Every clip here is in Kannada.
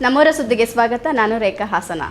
ನಮ್ಮೂರ ಸುದ್ದಿಗೆ ಸ್ವಾಗತ. ನಾನು ರೇಖಾ ಹಾಸನ.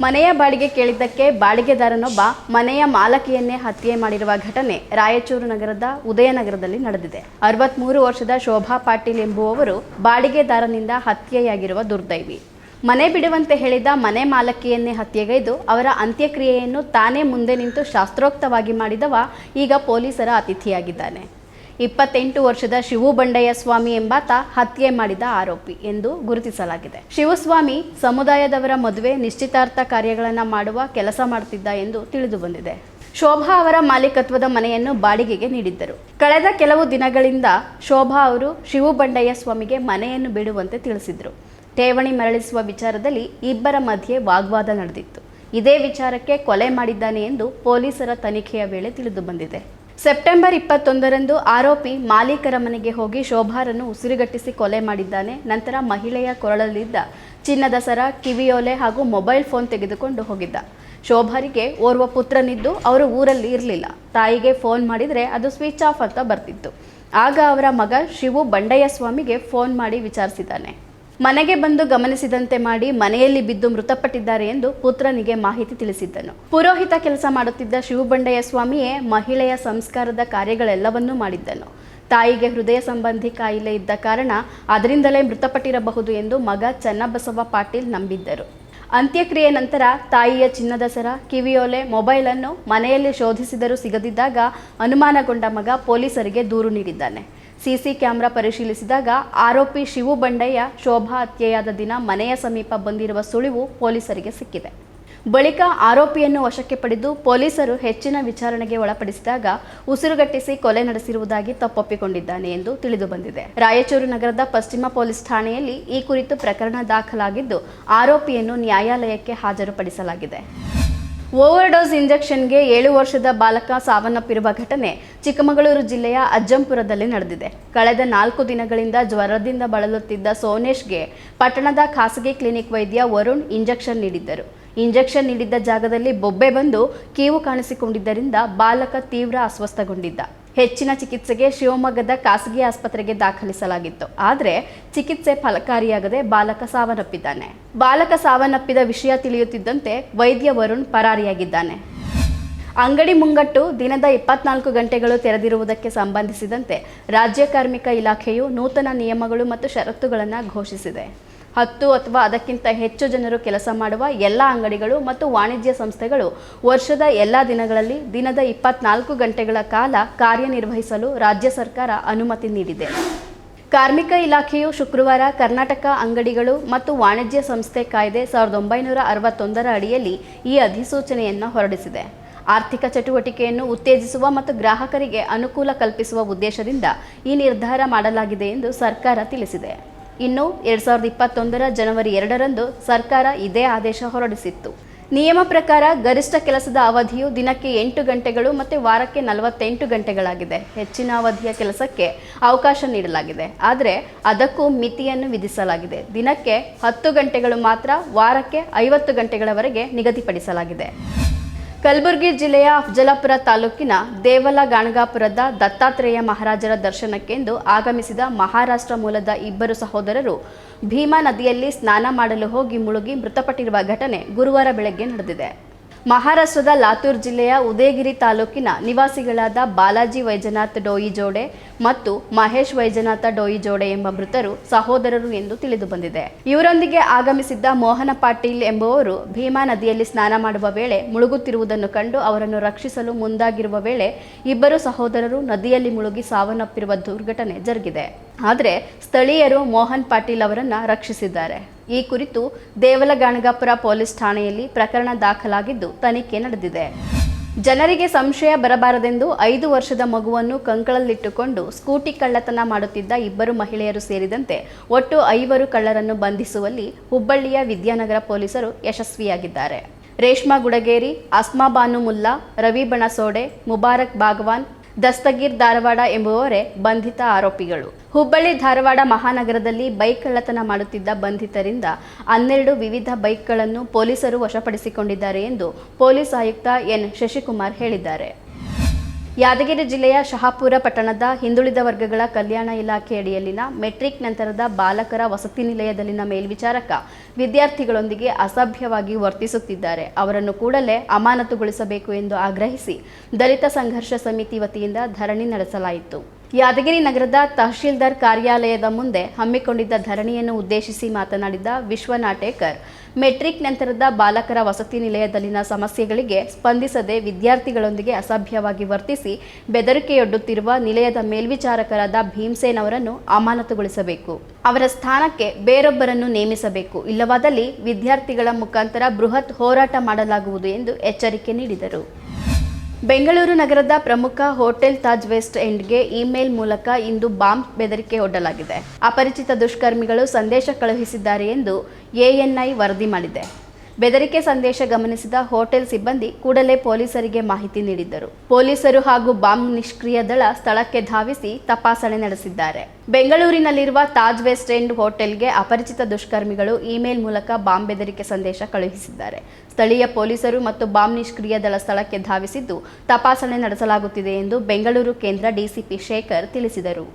ಮನೆಯ ಬಾಡಿಗೆ ಕೇಳಿದ್ದಕ್ಕೆ ಬಾಡಿಗೆದಾರನೊಬ್ಬ ಮನೆಯ ಮಾಲಕಿಯನ್ನೇ ಹತ್ಯೆ ಮಾಡಿರುವ ಘಟನೆ ರಾಯಚೂರು ನಗರದ ಉದಯನಗರದಲ್ಲಿ ನಡೆದಿದೆ. ಅರವತ್ಮೂರು ವರ್ಷದ ಶೋಭಾ ಪಾಟೀಲ್ ಎಂಬುವವರು ಬಾಡಿಗೆದಾರನಿಂದ ಹತ್ಯೆಯಾಗಿರುವ ದುರ್ದೈವಿ. ಮನೆ ಬಿಡುವಂತೆ ಹೇಳಿದ ಮನೆ ಮಾಲಕಿಯನ್ನೇ ಹತ್ಯೆಗೈದು ಅವರ ಅಂತ್ಯಕ್ರಿಯೆಯನ್ನು ತಾನೇ ಮುಂದೆ ನಿಂತು ಶಾಸ್ತ್ರೋಕ್ತವಾಗಿ ಮಾಡಿದವ ಈಗ ಪೊಲೀಸರ ಅತಿಥಿಯಾಗಿದ್ದಾನೆ. ಇಪ್ಪತ್ತೆಂಟು ವರ್ಷದ ಶಿವು ಬಂಡಯ್ಯ ಸ್ವಾಮಿ ಎಂಬಾತ ಹತ್ಯೆ ಮಾಡಿದ ಆರೋಪಿ ಎಂದು ಗುರುತಿಸಲಾಗಿದೆ. ಶಿವಸ್ವಾಮಿ ಸಮುದಾಯದವರ ಮದುವೆ ನಿಶ್ಚಿತಾರ್ಥ ಕಾರ್ಯಗಳನ್ನು ಮಾಡುವ ಕೆಲಸ ಮಾಡುತ್ತಿದ್ದ ಎಂದು ತಿಳಿದು ಬಂದಿದೆ. ಶೋಭಾ ಅವರ ಮಾಲೀಕತ್ವದ ಮನೆಯನ್ನು ಬಾಡಿಗೆಗೆ ನೀಡಿದ್ದರು. ಕಳೆದ ಕೆಲವು ದಿನಗಳಿಂದ ಶೋಭಾ ಅವರು ಶಿವು ಬಂಡಯ್ಯ ಸ್ವಾಮಿಗೆ ಮನೆಯನ್ನು ಬಿಡುವಂತೆ ತಿಳಿಸಿದ್ರು. ಠೇವಣಿ ಮರಳಿಸುವ ವಿಚಾರದಲ್ಲಿ ಇಬ್ಬರ ಮಧ್ಯೆ ವಾಗ್ವಾದ ನಡೆದಿತ್ತು. ಇದೇ ವಿಚಾರಕ್ಕೆ ಕೊಲೆ ಮಾಡಿದ್ದಾನೆ ಎಂದು ಪೊಲೀಸರ ತನಿಖೆಯ ವೇಳೆ ತಿಳಿದು ಬಂದಿದೆ. ಸೆಪ್ಟೆಂಬರ್ ಇಪ್ಪತ್ತೊಂದರಂದು ಆರೋಪಿ ಮಾಲೀಕರ ಮನೆಗೆ ಹೋಗಿ ಶೋಭಾರನ್ನು ಉಸಿರುಗಟ್ಟಿಸಿ ಕೊಲೆ ಮಾಡಿದ್ದಾನೆ. ನಂತರ ಮಹಿಳೆಯ ಕೊರಳಲ್ಲಿದ್ದ ಚಿನ್ನದ ಸರ ಕಿವಿಯೋಲೆ ಹಾಗೂ ಮೊಬೈಲ್ ಫೋನ್ ತೆಗೆದುಕೊಂಡು ಹೋಗಿದ್ದ. ಶೋಭಾರಿಗೆ ಓರ್ವ ಪುತ್ರನಿದ್ದು, ಅವರು ಊರಲ್ಲಿ ಇರಲಿಲ್ಲ. ತಾಯಿಗೆ ಫೋನ್ ಮಾಡಿದರೆ ಅದು ಸ್ವಿಚ್ ಆಫ್ ಅಂತ ಬರ್ತಿತ್ತು. ಆಗ ಅವರ ಮಗ ಶಿವು ಬಂಡಯ್ಯ ಸ್ವಾಮಿಗೆ ಫೋನ್ ಮಾಡಿ ವಿಚಾರಿಸಿದ್ದಾನೆ. ಮನೆಗೆ ಬಂದು ಗಮನಿಸಿದಂತೆ ಮಾಡಿ ಮನೆಯಲ್ಲಿ ಬಿದ್ದು ಮೃತಪಟ್ಟಿದ್ದಾರೆ ಎಂದು ಪುತ್ರನಿಗೆ ಮಾಹಿತಿ ತಿಳಿಸಿದ್ದನು. ಪುರೋಹಿತ ಕೆಲಸ ಮಾಡುತ್ತಿದ್ದ ಶಿವಬಂಡಯ್ಯ ಸ್ವಾಮಿಯೇ ಮಹಿಳೆಯ ಸಂಸ್ಕಾರದ ಕಾರ್ಯಗಳೆಲ್ಲವನ್ನೂ ಮಾಡಿದ್ದನು. ತಾಯಿಗೆ ಹೃದಯ ಸಂಬಂಧಿ ಕಾಯಿಲೆ ಇದ್ದ ಕಾರಣ ಅದರಿಂದಲೇ ಮೃತಪಟ್ಟಿರಬಹುದು ಎಂದು ಮಗ ಚನ್ನಬಸವ ಪಾಟೀಲ್ ನಂಬಿದ್ದರು. ಅಂತ್ಯಕ್ರಿಯೆ ನಂತರ ತಾಯಿಯ ಚಿನ್ನದ ಸರ ಕಿವಿಯೋಲೆ ಮೊಬೈಲನ್ನು ಮನೆಯಲ್ಲಿ ಶೋಧಿಸಿದರೂ ಸಿಗದಿದ್ದಾಗ ಅನುಮಾನಗೊಂಡ ಮಗ ಪೊಲೀಸರಿಗೆ ದೂರು ನೀಡಿದ್ದಾನೆ. ಸಿಸಿ ಕ್ಯಾಮೆರಾ ಪರಿಶೀಲಿಸಿದಾಗ ಆರೋಪಿ ಶಿವು ಬಂಡಯ್ಯ ಶೋಭಾ ಹತ್ಯೆಯಾದ ದಿನ ಮನೆಯ ಸಮೀಪ ಬಂದಿರುವ ಸುಳಿವು ಪೊಲೀಸರಿಗೆ ಸಿಕ್ಕಿದೆ. ಬಳಿಕ ಆರೋಪಿಯನ್ನು ವಶಕ್ಕೆ ಪಡೆದು ಪೊಲೀಸರು ಹೆಚ್ಚಿನ ವಿಚಾರಣೆಗೆ ಒಳಪಡಿಸಿದಾಗ ಉಸಿರುಗಟ್ಟಿಸಿ ಕೊಲೆ ನಡೆಸಿರುವುದಾಗಿ ತಪ್ಪೊಪ್ಪಿಕೊಂಡಿದ್ದಾನೆ ಎಂದು ತಿಳಿದು ಬಂದಿದೆ. ರಾಯಚೂರು ನಗರದ ಪಶ್ಚಿಮ ಪೊಲೀಸ್ ಠಾಣೆಯಲ್ಲಿ ಈ ಕುರಿತು ಪ್ರಕರಣ ದಾಖಲಾಗಿದ್ದು ಆರೋಪಿಯನ್ನು ನ್ಯಾಯಾಲಯಕ್ಕೆ ಹಾಜರುಪಡಿಸಲಾಗಿದೆ. ಓವರ್ಡೋಸ್ ಇಂಜೆಕ್ಷನ್ಗೆ ಏಳು ವರ್ಷದ ಬಾಲಕ ಸಾವನ್ನಪ್ಪಿರುವ ಘಟನೆ ಚಿಕ್ಕಮಗಳೂರು ಜಿಲ್ಲೆಯ ಅಜ್ಜಂಪುರದಲ್ಲಿ ನಡೆದಿದೆ. ಕಳೆದ ನಾಲ್ಕು ದಿನಗಳಿಂದ ಜ್ವರದಿಂದ ಬಳಲುತ್ತಿದ್ದ ಸೋನೇಶ್ಗೆ ಪಟ್ಟಣದ ಖಾಸಗಿ ಕ್ಲಿನಿಕ್ ವೈದ್ಯ ವರುಣ್ ಇಂಜೆಕ್ಷನ್ ನೀಡಿದ್ದರು. ಇಂಜೆಕ್ಷನ್ ನೀಡಿದ್ದ ಜಾಗದಲ್ಲಿ ಬೊಬ್ಬೆ ಬಂದು ಕೀವು ಕಾಣಿಸಿಕೊಂಡಿದ್ದರಿಂದ ಬಾಲಕ ತೀವ್ರ ಅಸ್ವಸ್ಥಗೊಂಡಿದ್ದ. ಹೆಚ್ಚಿನ ಚಿಕಿತ್ಸೆಗೆ ಶಿವಮೊಗ್ಗದ ಖಾಸಗಿ ಆಸ್ಪತ್ರೆಗೆ ದಾಖಲಿಸಲಾಗಿತ್ತು. ಆದರೆ ಚಿಕಿತ್ಸೆ ಫಲಕಾರಿಯಾಗದೆ ಬಾಲಕ ಸಾವನ್ನಪ್ಪಿದ್ದಾನೆ. ಬಾಲಕ ಸಾವನ್ನಪ್ಪಿದ ವಿಷಯ ತಿಳಿಯುತ್ತಿದ್ದಂತೆ ವೈದ್ಯ ವರುಣ್ ಪರಾರಿಯಾಗಿದ್ದಾನೆ. ಅಂಗಡಿ ಮುಂಗಟ್ಟು ದಿನದ ಇಪ್ಪತ್ನಾಲ್ಕು ಗಂಟೆಗಳು ತೆರೆದಿರುವುದಕ್ಕೆ ಸಂಬಂಧಿಸಿದಂತೆ ರಾಜ್ಯ ಕಾರ್ಮಿಕ ಇಲಾಖೆಯು ನೂತನ ನಿಯಮಗಳು ಮತ್ತು ಷರತ್ತುಗಳನ್ನು ಘೋಷಿಸಿದೆ. ಹತ್ತು ಅಥವಾ ಅದಕ್ಕಿಂತ ಹೆಚ್ಚು ಜನರು ಕೆಲಸ ಮಾಡುವ ಎಲ್ಲ ಅಂಗಡಿಗಳು ಮತ್ತು ವಾಣಿಜ್ಯ ಸಂಸ್ಥೆಗಳು ವರ್ಷದ ಎಲ್ಲ ದಿನಗಳಲ್ಲಿ ದಿನದ ಇಪ್ಪತ್ನಾಲ್ಕು ಗಂಟೆಗಳ ಕಾಲ ಕಾರ್ಯನಿರ್ವಹಿಸಲು ರಾಜ್ಯ ಸರ್ಕಾರ ಅನುಮತಿ ನೀಡಿದೆ. ಕಾರ್ಮಿಕ ಇಲಾಖೆಯು ಶುಕ್ರವಾರ ಕರ್ನಾಟಕ ಅಂಗಡಿಗಳು ಮತ್ತು ವಾಣಿಜ್ಯ ಸಂಸ್ಥೆ ಕಾಯ್ದೆ ಸಾವಿರದ ಒಂಬೈನೂರ ಅರವತ್ತೊಂದರ ಅಡಿಯಲ್ಲಿ ಈ ಅಧಿಸೂಚನೆಯನ್ನು ಹೊರಡಿಸಿದೆ. ಆರ್ಥಿಕ ಚಟುವಟಿಕೆಯನ್ನು ಉತ್ತೇಜಿಸುವ ಮತ್ತು ಗ್ರಾಹಕರಿಗೆ ಅನುಕೂಲ ಕಲ್ಪಿಸುವ ಉದ್ದೇಶದಿಂದ ಈ ನಿರ್ಧಾರ ಮಾಡಲಾಗಿದೆ ಎಂದು ಸರ್ಕಾರ ತಿಳಿಸಿದೆ. ಇನ್ನು ಎರಡ್ ಸಾವಿರದ ಇಪ್ಪತ್ತೊಂದರ ಜನವರಿ ಎರಡರಂದು ಸರ್ಕಾರ ಇದೇ ಆದೇಶ ಹೊರಡಿಸಿತ್ತು. ನಿಯಮ ಪ್ರಕಾರ ಗರಿಷ್ಠ ಕೆಲಸದ ಅವಧಿಯು ದಿನಕ್ಕೆ ಎಂಟು ಗಂಟೆಗಳು ಮತ್ತು ವಾರಕ್ಕೆ ನಲವತ್ತೆಂಟು ಗಂಟೆಗಳಾಗಿದೆ. ಹೆಚ್ಚಿನ ಅವಧಿಯ ಕೆಲಸಕ್ಕೆ ಅವಕಾಶ ನೀಡಲಾಗಿದೆ. ಆದರೆ ಅದಕ್ಕೂ ಮಿತಿಯನ್ನು ವಿಧಿಸಲಾಗಿದೆ. ದಿನಕ್ಕೆ ಹತ್ತು ಗಂಟೆಗಳು ಮಾತ್ರ ವಾರಕ್ಕೆ ಐವತ್ತು ಗಂಟೆಗಳವರೆಗೆ ನಿಗದಿಪಡಿಸಲಾಗಿದೆ. ಕಲಬುರಗಿ ಜಿಲ್ಲೆಯ ಅಫ್ಜಲಾಪುರ ತಾಲೂಕಿನ ದೇವಲ ಗಾಣಗಾಪುರದ ದತ್ತಾತ್ರೇಯ ಮಹಾರಾಜರ ದರ್ಶನಕ್ಕೆಂದು ಆಗಮಿಸಿದ ಮಹಾರಾಷ್ಟ್ರ ಮೂಲದ ಇಬ್ಬರು ಸಹೋದರರು ಭೀಮಾ ನದಿಯಲ್ಲಿ ಸ್ನಾನ ಮಾಡಲು ಹೋಗಿ ಮುಳುಗಿ ಮೃತಪಟ್ಟಿರುವ ಘಟನೆ ಗುರುವಾರ ಬೆಳಗ್ಗೆ ನಡೆದಿದೆ. ಮಹಾರಾಷ್ಟ್ರದ ಲಾತೂರ್ ಜಿಲ್ಲೆಯ ಉದಯಗಿರಿ ತಾಲೂಕಿನ ನಿವಾಸಿಗಳಾದ ಬಾಲಾಜಿ ವೈಜನಾಥ್ ಡೋಯಿಜೋಡೆ ಮತ್ತು ಮಹೇಶ್ ವೈಜನಾಥ ಡೋಯಿಜೋಡೆ ಎಂಬ ಮೃತರು ಸಹೋದರರು ಎಂದು ತಿಳಿದು ಬಂದಿದೆ. ಇವರೊಂದಿಗೆ ಆಗಮಿಸಿದ್ದ ಮೋಹನ ಪಾಟೀಲ್ ಎಂಬುವವರು ಭೀಮಾ ನದಿಯಲ್ಲಿ ಸ್ನಾನ ಮಾಡುವ ವೇಳೆ ಮುಳುಗುತ್ತಿರುವುದನ್ನು ಕಂಡು ಅವರನ್ನು ರಕ್ಷಿಸಲು ಮುಂದಾಗಿರುವ ವೇಳೆ ಇಬ್ಬರು ಸಹೋದರರು ನದಿಯಲ್ಲಿ ಮುಳುಗಿ ಸಾವನ್ನಪ್ಪಿರುವ ದುರ್ಘಟನೆ ಜರುಗಿದೆ. ಆದರೆ ಸ್ಥಳೀಯರು ಮೋಹನ್ ಪಾಟೀಲ್ ಅವರನ್ನು ರಕ್ಷಿಸಿದ್ದಾರೆ. ಈ ಕುರಿತು ದೇವಲಗಾಣಗಾಪುರ ಪೊಲೀಸ್ ಠಾಣೆಯಲ್ಲಿ ಪ್ರಕರಣ ದಾಖಲಾಗಿದ್ದು ತನಿಖೆ ನಡೆದಿದೆ. ಜನರಿಗೆ ಸಂಶಯ ಬರಬಾರದೆಂದು ಐದು ವರ್ಷದ ಮಗುವನ್ನು ಕಂಕಳಲ್ಲಿಟ್ಟುಕೊಂಡು ಸ್ಕೂಟಿ ಕಳ್ಳತನ ಮಾಡುತ್ತಿದ್ದ ಇಬ್ಬರು ಮಹಿಳೆಯರು ಸೇರಿದಂತೆ ಒಟ್ಟು ಐವರು ಕಳ್ಳರನ್ನು ಬಂಧಿಸುವಲ್ಲಿ ಹುಬ್ಬಳ್ಳಿಯ ವಿದ್ಯಾನಗರ ಪೊಲೀಸರು ಯಶಸ್ವಿಯಾಗಿದ್ದಾರೆ. ರೇಷ್ಮಾ ಗುಡಗೇರಿ, ಅಸ್ಮಾ ಬಾನು ಮುಲ್ಲಾ ರವಿ ಬಣಸೋಡೆ, ಮುಬಾರಕ್ ಬಾಗವಾನ್ ದಸ್ತಗೀರ್ ಧಾರವಾಡ ಎಂಬುವವರೇ ಬಂಧಿತ ಆರೋಪಿಗಳು. ಹುಬ್ಬಳ್ಳಿ ಧಾರವಾಡ ಮಹಾನಗರದಲ್ಲಿ ಬೈಕ್ ಕಳ್ಳತನ ಮಾಡುತ್ತಿದ್ದ ಬಂಧಿತರಿಂದ ಹನ್ನೆರಡು ವಿವಿಧ ಬೈಕ್ಗಳನ್ನು ಪೊಲೀಸರು ವಶಪಡಿಸಿಕೊಂಡಿದ್ದಾರೆ ಎಂದು ಪೊಲೀಸ್ ಆಯುಕ್ತ ಎನ್. ಶಶಿಕುಮಾರ್ ಹೇಳಿದ್ದಾರೆ. ಯಾದಗಿರಿ ಜಿಲ್ಲೆಯ ಶಹಾಪುರ ಪಟ್ಟಣದ ಹಿಂದುಳಿದ ವರ್ಗಗಳ ಕಲ್ಯಾಣ ಇಲಾಖೆ ಅಡಿಯಲ್ಲಿನ ಮೆಟ್ರಿಕ್ ನಂತರದ ಬಾಲಕರ ವಸತಿ ನಿಲಯದಲ್ಲಿನ ಮೇಲ್ವಿಚಾರಕ ವಿದ್ಯಾರ್ಥಿಗಳೊಂದಿಗೆ ಅಸಭ್ಯವಾಗಿ ವರ್ತಿಸುತ್ತಿದ್ದಾರೆ. ಅವರನ್ನು ಕೂಡಲೇ ಅಮಾನತುಗೊಳಿಸಬೇಕು ಎಂದು ಆಗ್ರಹಿಸಿ ದಲಿತ ಸಂಘರ್ಷ ಸಮಿತಿ ವತಿಯಿಂದ ಧರಣಿ ನಡೆಸಲಾಯಿತು. ಯಾದಗಿರಿ ನಗರದ ತಹಶೀಲ್ದಾರ್ ಕಾರ್ಯಾಲಯದ ಮುಂದೆ ಹಮ್ಮಿಕೊಂಡಿದ್ದ ಧರಣಿಯನ್ನು ಉದ್ದೇಶಿಸಿ ಮಾತನಾಡಿದ ವಿಶ್ವನಾಟೇಕರ್ ಮೆಟ್ರಿಕ್ ನಂತರದ ಬಾಲಕರ ವಸತಿ ನಿಲಯದಲ್ಲಿನ ಸಮಸ್ಯೆಗಳಿಗೆ ಸ್ಪಂದಿಸದೆ ವಿದ್ಯಾರ್ಥಿಗಳೊಂದಿಗೆ ಅಸಭ್ಯವಾಗಿ ವರ್ತಿಸಿ ಬೆದರಿಕೆಯೊಡ್ಡುತ್ತಿರುವ ನಿಲಯದ ಮೇಲ್ವಿಚಾರಕರಾದ ಭೀಮ್ಸೇನ್ ಅವರನ್ನು ಅಮಾನತುಗೊಳಿಸಬೇಕು. ಅವರ ಸ್ಥಾನಕ್ಕೆ ಬೇರೊಬ್ಬರನ್ನು ನೇಮಿಸಬೇಕು. ಇಲ್ಲವಾದಲ್ಲಿ ವಿದ್ಯಾರ್ಥಿಗಳ ಮುಖಾಂತರ ಬೃಹತ್ ಹೋರಾಟ ಮಾಡಲಾಗುವುದು ಎಂದು ಎಚ್ಚರಿಕೆ ನೀಡಿದರು. ಬೆಂಗಳೂರು ನಗರದ ಪ್ರಮುಖ ಹೋಟೆಲ್ ತಾಜ್ ವೆಸ್ಟ್ ಎಂಡ್ಗೆ ಇಮೇಲ್ ಮೂಲಕ ಇಂದು ಬಾಂಬ್ ಬೆದರಿಕೆ ಒಡ್ಡಲಾಗಿದೆ ಅಪರಿಚಿತ ದುಷ್ಕರ್ಮಿಗಳು ಸಂದೇಶ ಕಳುಹಿಸಿದ್ದಾರೆ ಎಂದು ಎಎನ್ಐ ವರದಿ ಮಾಡಿದೆ. ಬೆದರಿಕೆ ಸಂದೇಶ ಗಮನಿಸಿದ ಹೋಟೆಲ್ ಸಿಬ್ಬಂದಿ ಕೂಡಲೇ ಪೊಲೀಸರಿಗೆ ಮಾಹಿತಿ ನೀಡಿದ್ದರು. ಪೊಲೀಸರು ಹಾಗೂ ಬಾಂಬ್ ನಿಷ್ಕ್ರಿಯ ದಳ ಸ್ಥಳಕ್ಕೆ ಧಾವಿಸಿ ತಪಾಸಣೆ ನಡೆಸಿದ್ದಾರೆ. ಬೆಂಗಳೂರಿನಲ್ಲಿರುವ ತಾಜ್ ವೆಸ್ಟ್ ಎಂಡ್ ಹೋಟೆಲ್ಗೆ ಅಪರಿಚಿತ ದುಷ್ಕರ್ಮಿಗಳು ಇಮೇಲ್ ಮೂಲಕ ಬಾಂಬ್ ಬೆದರಿಕೆ ಸಂದೇಶ ಕಳುಹಿಸಿದ್ದಾರೆ. ಸ್ಥಳೀಯ ಪೊಲೀಸರು ಮತ್ತು ಬಾಂಬ್ ನಿಷ್ಕ್ರಿಯ ದಳ ಸ್ಥಳಕ್ಕೆ ಧಾವಿಸಿದ್ದು ತಪಾಸಣೆ ನಡೆಸಲಾಗುತ್ತಿದೆ ಎಂದು ಬೆಂಗಳೂರು ಕೇಂದ್ರ ಡಿಸಿಪಿ ಶೇಖರ್ ತಿಳಿಸಿದರು.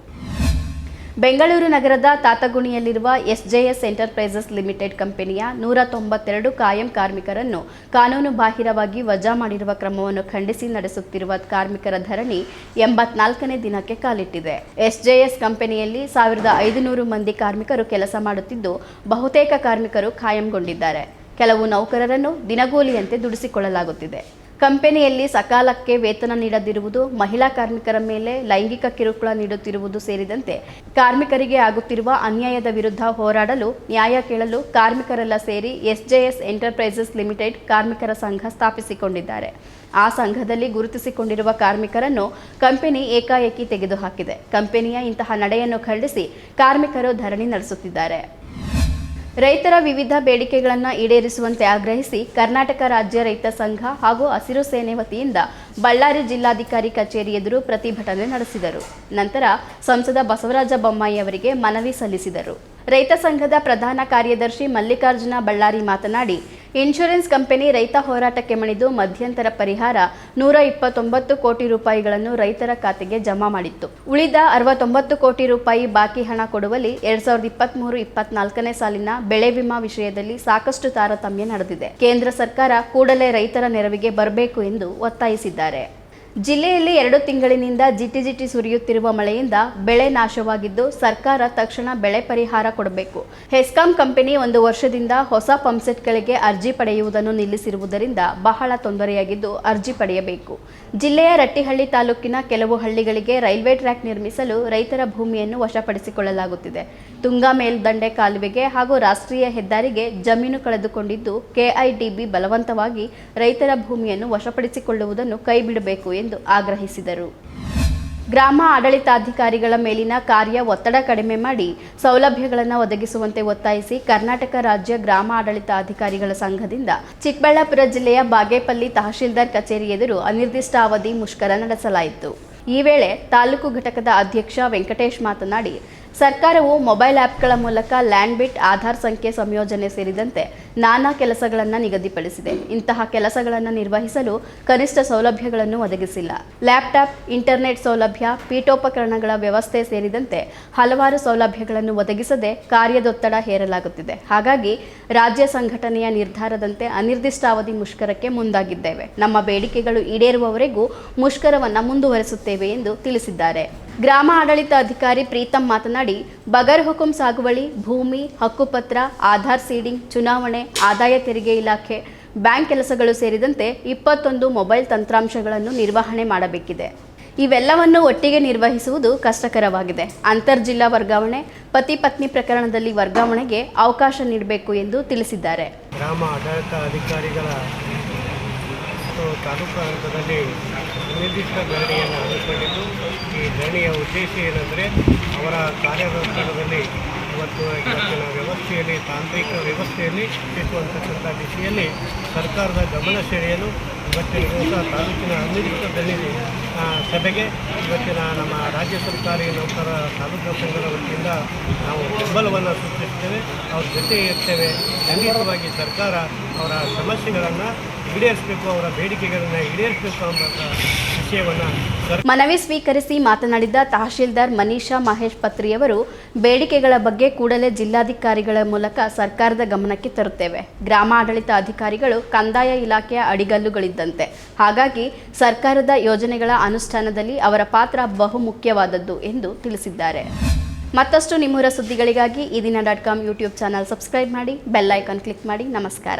ಬೆಂಗಳೂರು ನಗರದ ತಾತಗುಣಿಯಲ್ಲಿರುವ ಎಸ್ಜೆಎಸ್ ಎಂಟರ್ಪ್ರೈಸಸ್ ಲಿಮಿಟೆಡ್ ಕಂಪನಿಯ ನೂರ ತೊಂಬತ್ತೆರಡು ಕಾಯಂ ಕಾರ್ಮಿಕರನ್ನು ಕಾನೂನು ಬಾಹಿರವಾಗಿ ವಜಾ ಮಾಡಿರುವ ಕ್ರಮವನ್ನು ಖಂಡಿಸಿ ನಡೆಸುತ್ತಿರುವ ಕಾರ್ಮಿಕರ ಧರಣಿ ಎಂಬತ್ನಾಲ್ಕನೇ ದಿನಕ್ಕೆ ಕಾಲಿಟ್ಟಿದೆ. ಎಸ್ಜೆಎಸ್ ಕಂಪನಿಯಲ್ಲಿ ಸಾವಿರದ ಐದುನೂರು ಮಂದಿ ಕಾರ್ಮಿಕರು ಕೆಲಸ ಮಾಡುತ್ತಿದ್ದು, ಬಹುತೇಕ ಕಾರ್ಮಿಕರು ಕಾಯಂಗೊಂಡಿದ್ದಾರೆ. ಕೆಲವು ನೌಕರರನ್ನು ದಿನಗೂಲಿಯಂತೆ ದುಡಿಸಿಕೊಳ್ಳಲಾಗುತ್ತಿದೆ. ಕಂಪನಿಯಲ್ಲಿ ಸಕಾಲಕ್ಕೆ ವೇತನ ನೀಡದಿರುವುದು, ಮಹಿಳಾ ಕಾರ್ಮಿಕರ ಮೇಲೆ ಲೈಂಗಿಕ ಕಿರುಕುಳ ನೀಡುತ್ತಿರುವುದು ಸೇರಿದಂತೆ ಕಾರ್ಮಿಕರಿಗೆ ಆಗುತ್ತಿರುವ ಅನ್ಯಾಯದ ವಿರುದ್ಧ ಹೋರಾಡಲು ನ್ಯಾಯ ಕೇಳಲು ಕಾರ್ಮಿಕರೆಲ್ಲ ಸೇರಿ ಎಸ್ಜೆಎಸ್ ಎಂಟರ್ಪ್ರೈಸಸ್ ಲಿಮಿಟೆಡ್ ಕಾರ್ಮಿಕರ ಸಂಘ ಸ್ಥಾಪಿಸಿಕೊಂಡಿದ್ದಾರೆ. ಆ ಸಂಘದಲ್ಲಿ ಗುರುತಿಸಿಕೊಂಡಿರುವ ಕಾರ್ಮಿಕರನ್ನು ಕಂಪನಿ ಏಕಾಏಕಿ ತೆಗೆದುಹಾಕಿದೆ. ಕಂಪನಿಯ ಇಂತಹ ನಡೆಯನ್ನು ಖಂಡಿಸಿ ಕಾರ್ಮಿಕರು ಧರಣಿ ನಡೆಸುತ್ತಿದ್ದಾರೆ. ರೈತರ ವಿವಿಧ ಬೇಡಿಕೆಗಳನ್ನು ಈಡೇರಿಸುವಂತೆ ಆಗ್ರಹಿಸಿ ಕರ್ನಾಟಕ ರಾಜ್ಯ ರೈತ ಸಂಘ ಹಾಗೂ ಹಸಿರು ಸೇನೆ ವತಿಯಿಂದ ಬಳ್ಳಾರಿ ಜಿಲ್ಲಾಧಿಕಾರಿ ಕಚೇರಿ ಎದುರು ಪ್ರತಿಭಟನೆ ನಡೆಸಿದರು. ನಂತರ ಸಂಸದ ಬಸವರಾಜ ಬೊಮ್ಮಾಯಿ ಅವರಿಗೆ ಮನವಿ ಸಲ್ಲಿಸಿದರು. ರೈತ ಸಂಘದ ಪ್ರಧಾನ ಕಾರ್ಯದರ್ಶಿ ಮಲ್ಲಿಕಾರ್ಜುನ ಬಳ್ಳಾರಿ ಮಾತನಾಡಿ, ಇನ್ಶೂರೆನ್ಸ್ ಕಂಪನಿ ರೈತ ಹೋರಾಟಕ್ಕೆ ಮಣಿದು ಮಧ್ಯಂತರ ಪರಿಹಾರ ನೂರ ಇಪ್ಪತ್ತೊಂಬತ್ತು ಕೋಟಿ ರೂಪಾಯಿಗಳನ್ನು ರೈತರ ಖಾತೆಗೆ ಜಮಾ ಮಾಡಿತ್ತು. ಉಳಿದ ಅರವತ್ತೊಂಬತ್ತು ಕೋಟಿ ರೂಪಾಯಿ ಬಾಕಿ ಹಣ ಕೊಡುವಲ್ಲಿ ಎರಡ್ ಸಾವಿರದ ಇಪ್ಪತ್ಮೂರು ಇಪ್ಪತ್ನಾಲ್ಕನೇ ಸಾಲಿನ ಬೆಳೆ ವಿಮಾ ವಿಷಯದಲ್ಲಿ ಸಾಕಷ್ಟು ತಾರತಮ್ಯ ನಡೆದಿದೆ. ಕೇಂದ್ರ ಸರ್ಕಾರ ಕೂಡಲೇ ರೈತರ ನೆರವಿಗೆ ಬರಬೇಕು ಎಂದು ಒತ್ತಾಯಿಸಿದ್ದಾರೆ. ಜಿಲ್ಲೆಯಲ್ಲಿ ಎರಡು ತಿಂಗಳಿನಿಂದ ಜಿಟಿ ಜಿಟಿ ಸುರಿಯುತ್ತಿರುವ ಮಳೆಯಿಂದ ಬೆಳೆ ನಾಶವಾಗಿದ್ದು ಸರ್ಕಾರ ತಕ್ಷಣ ಬೆಳೆ ಪರಿಹಾರ ಕೊಡಬೇಕು. ಹೆಸ್ಕಾಂ ಕಂಪನಿ ಒಂದು ವರ್ಷದಿಂದ ಹೊಸ ಪಂಪ್ಸೆಟ್ಗಳಿಗೆ ಅರ್ಜಿ ಪಡೆಯುವುದನ್ನು ನಿಲ್ಲಿಸಿರುವುದರಿಂದ ಬಹಳ ತೊಂದರೆಯಾಗಿದ್ದು ಅರ್ಜಿ ಪಡೆಯಬೇಕು. ಜಿಲ್ಲೆಯ ರಟ್ಟಿಹಳ್ಳಿ ತಾಲೂಕಿನ ಕೆಲವು ಹಳ್ಳಿಗಳಿಗೆ ರೈಲ್ವೆ ಟ್ರ್ಯಾಕ್ ನಿರ್ಮಿಸಲು ರೈತರ ಭೂಮಿಯನ್ನು ವಶಪಡಿಸಿಕೊಳ್ಳಲಾಗುತ್ತಿದೆ. ತುಂಗಾ ಮೇಲ್ದಂಡೆ ಕಾಲುವೆಗೆ ಹಾಗೂ ರಾಷ್ಟ್ರೀಯ ಹೆದ್ದಾರಿಗೆ ಜಮೀನು ಕಳೆದುಕೊಂಡಿದ್ದು ಕೆಐಡಿಬಿ ಬಲವಂತವಾಗಿ ರೈತರ ಭೂಮಿಯನ್ನು ವಶಪಡಿಸಿಕೊಳ್ಳುವುದನ್ನು ಕೈಬಿಡಬೇಕು ಎಂದು ಆಗ್ರಹಿಸಿದರು. ಗ್ರಾಮ ಆಡಳಿತಾಧಿಕಾರಿಗಳ ಮೇಲಿನ ಕಾರ್ಯ ಒತ್ತಡ ಕಡಿಮೆ ಮಾಡಿ ಸೌಲಭ್ಯಗಳನ್ನು ಒದಗಿಸುವಂತೆ ಒತ್ತಾಯಿಸಿ ಕರ್ನಾಟಕ ರಾಜ್ಯ ಗ್ರಾಮ ಆಡಳಿತಾಧಿಕಾರಿಗಳ ಸಂಘದಿಂದ ಚಿಕ್ಕಬಳ್ಳಾಪುರ ಜಿಲ್ಲೆಯ ಬಾಗೇಪಲ್ಲಿ ತಹಶೀಲ್ದಾರ್ ಕಚೇರಿ ಎದುರು ಅನಿರ್ದಿಷ್ಟಾವಧಿ ಮುಷ್ಕರ ನಡೆಸಲಾಯಿತು. ಈ ವೇಳೆ ತಾಲೂಕು ಘಟಕದ ಅಧ್ಯಕ್ಷ ವೆಂಕಟೇಶ್ ಮಾತನಾಡಿ ಸರ್ಕಾರವು ಮೊಬೈಲ್ ಆ್ಯಪ್ಗಳ ಮೂಲಕ ಲ್ಯಾಂಡ್ ಬಿಟ್ ಆಧಾರ್ ಸಂಖ್ಯೆ ಸಂಯೋಜನೆ ಸೇರಿದಂತೆ ನಾನಾ ಕೆಲಸಗಳನ್ನು ನಿಗದಿಪಡಿಸಿದೆ. ಇಂತಹ ಕೆಲಸಗಳನ್ನು ನಿರ್ವಹಿಸಲು ಕನಿಷ್ಠ ಸೌಲಭ್ಯಗಳನ್ನು ಒದಗಿಸಿಲ್ಲ. ಲ್ಯಾಪ್ಟಾಪ್, ಇಂಟರ್ನೆಟ್ ಸೌಲಭ್ಯ, ಪೀಠೋಪಕರಣಗಳ ವ್ಯವಸ್ಥೆ ಸೇರಿದಂತೆ ಹಲವಾರು ಸೌಲಭ್ಯಗಳನ್ನು ಒದಗಿಸದೆ ಕಾರ್ಯದೊತ್ತಡ ಹೇರಲಾಗುತ್ತಿದೆ. ಹಾಗಾಗಿ ರಾಜ್ಯ ಸಂಘಟನೆಯ ನಿರ್ಧಾರದಂತೆ ಅನಿರ್ದಿಷ್ಟಾವಧಿ ಮುಷ್ಕರಕ್ಕೆ ಮುಂದಾಗಿದ್ದೇವೆ. ನಮ್ಮ ಬೇಡಿಕೆಗಳು ಈಡೇರುವವರೆಗೂ ಮುಷ್ಕರವನ್ನು ಮುಂದುವರೆಸುತ್ತೇವೆ ಎಂದು ತಿಳಿಸಿದ್ದಾರೆ. ಗ್ರಾಮ ಆಡಳಿತ ಅಧಿಕಾರಿ ಪ್ರೀತಂ ಮಾತನಾಡಿ, ಬಗರ್ ಹುಕುಂ ಸಾಗುವಳಿ, ಭೂಮಿ, ಹಕ್ಕುಪತ್ರ, ಆಧಾರ್ ಸೀಡಿಂಗ್, ಚುನಾವಣೆ, ಆದಾಯ ತೆರಿಗೆ ಇಲಾಖೆ, ಬ್ಯಾಂಕ್ ಕೆಲಸಗಳು ಸೇರಿದಂತೆ ಇಪ್ಪತ್ತೊಂದು ಮೊಬೈಲ್ ತಂತ್ರಾಂಶಗಳನ್ನು ನಿರ್ವಹಣೆ ಮಾಡಬೇಕಿದೆ. ಇವೆಲ್ಲವನ್ನು ಒಟ್ಟಿಗೆ ನಿರ್ವಹಿಸುವುದು ಕಷ್ಟಕರವಾಗಿದೆ. ಅಂತರ್ಜಿಲ್ಲಾ ವರ್ಗಾವಣೆ, ಪತಿ ಪತ್ನಿ ಪ್ರಕರಣದಲ್ಲಿ ವರ್ಗಾವಣೆಗೆ ಅವಕಾಶ ನೀಡಬೇಕು ಎಂದು ತಿಳಿಸಿದ್ದಾರೆ. ಗ್ರಾಮ ಆಡಳಿತ ಅಧಿಕಾರಿಗಳ ಮತ್ತು ತಾಲೂಕು ಹಂತದಲ್ಲಿ ನಿರ್ದಿಷ್ಟ ಧರಣಿಯನ್ನು ಹಮ್ಮಿಕೊಂಡಿದ್ದು, ಈ ಧರಣಿಯ ಉದ್ದೇಶ ಏನಂದರೆ ಅವರ ಕಾರ್ಯಸ್ಥಳದಲ್ಲಿ ಇವತ್ತು ಇವತ್ತಿನ ವ್ಯವಸ್ಥೆಯಲ್ಲಿ, ತಾಂತ್ರಿಕ ವ್ಯವಸ್ಥೆಯಲ್ಲಿ ಸಿಕ್ಕುವಂತಕ್ಕಂಥ ದಿಶೆಯಲ್ಲಿ ಸರ್ಕಾರದ ಗಮನ ಸೆಳೆಯಲು ಇವತ್ತಿನ ದಿವಸ ತಾಲೂಕಿನ ಅನಿರ್ದಿಷ್ಟ ಧರಣಿ ಸಭೆಗೆ ಇವತ್ತಿನ ನಮ್ಮ ರಾಜ್ಯ ಸರ್ಕಾರಿ ನೌಕರ ತಾಲೂಕು ಸಂಘದ ವತಿಯಿಂದ ನಾವು ಬೆಂಬಲವನ್ನು ಸೂಚಿಸ್ತೇವೆ. ಅವ್ರ ಜೊತೆ ಇರ್ತೇವೆ. ಖಂಡಿತವಾಗಿ ಸರ್ಕಾರ ಅವರ ಸಮಸ್ಯೆಗಳನ್ನು ಈಡೇರಿಸಬೇಕು ಅವರ ಬೇಡಿಕೆಗಳನ್ನ ಈಡೇರಿಸಬೇಕು ಅನ್ನೋ ವಿಷಯವನ್ನು ಮನವಿ ಸ್ವೀಕರಿಸಿ ಮಾತನಾಡಿದ ತಹಶೀಲ್ದಾರ್ ಮನೀಷಾ ಮಹೇಶ್ ಪತ್ರಿಯವರು, ಬೇಡಿಕೆಗಳ ಬಗ್ಗೆ ಕೂಡಲೇ ಜಿಲ್ಲಾಧಿಕಾರಿಗಳ ಮೂಲಕ ಸರ್ಕಾರದ ಗಮನಕ್ಕೆ ತರುತ್ತೇವೆ. ಗ್ರಾಮ ಆಡಳಿತ ಅಧಿಕಾರಿಗಳು ಕಂದಾಯ ಇಲಾಖೆಯ ಅಡಿಗಲ್ಲುಗಳಿದ್ದಂತೆ. ಹಾಗಾಗಿ ಸರ್ಕಾರದ ಯೋಜನೆಗಳ ಅನುಷ್ಠಾನದಲ್ಲಿ ಅವರ ಪಾತ್ರ ಬಹುಮುಖ್ಯವಾದದ್ದು ಎಂದು ತಿಳಿಸಿದ್ದಾರೆ. ಮತ್ತಷ್ಟು ನಿಮ್ಮೂರ ಸುದ್ದಿಗಳಿಗಾಗಿ Ee Dina dot com YouTube channel subscribe ಮಾಡಿ, ಬೆಲ್ ಐಕಾನ್ ಕ್ಲಿಕ್ ಮಾಡಿ. ನಮಸ್ಕಾರ.